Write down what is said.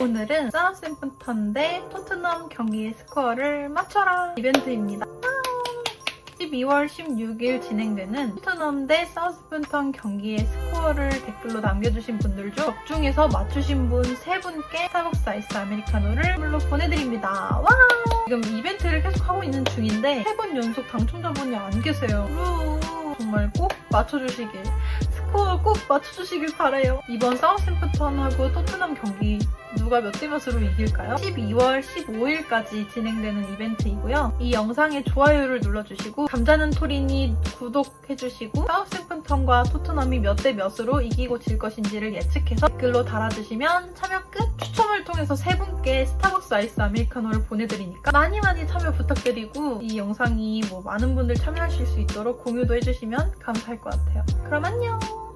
오늘은 사우샘프턴 대 토트넘 경기의 스코어를 맞춰라 이벤트입니다. 12월 16일 진행되는 토트넘 대 사우스푼턴 경기의 스코어를 댓글로 남겨주신 분들 중 적중해서 맞추신 분 3분께 스타벅스 아이스 아메리카노를 선물로 보내드립니다. 와! 지금 이벤트를 계속 하고 있는 중인데 3번 연속 당첨자분이 안 계세요. 우, 정말 꼭 맞춰주시길 꼭 맞춰주시길 바래요. 이번 사우샘프턴하고 토트넘 경기 누가 몇 대 몇으로 이길까요? 12월 15일까지 진행되는 이벤트이고요. 이 영상에 좋아요를 눌러주시고 감자는 토리니 구독해주시고 사우샘프턴과 토트넘이 몇 대 몇으로 이기고 질 것인지를 예측해서 댓글로 달아주시면 참여 끝! 추첨을 통해서 세 분께 스타벅스 아이스 아메리카노를 보내드리니까 많이 많이 참여 부탁드리고 이 영상이 뭐 많은 분들 참여하실 수 있도록 공유도 해주시면 감사할 것 같아요. 그럼 안녕!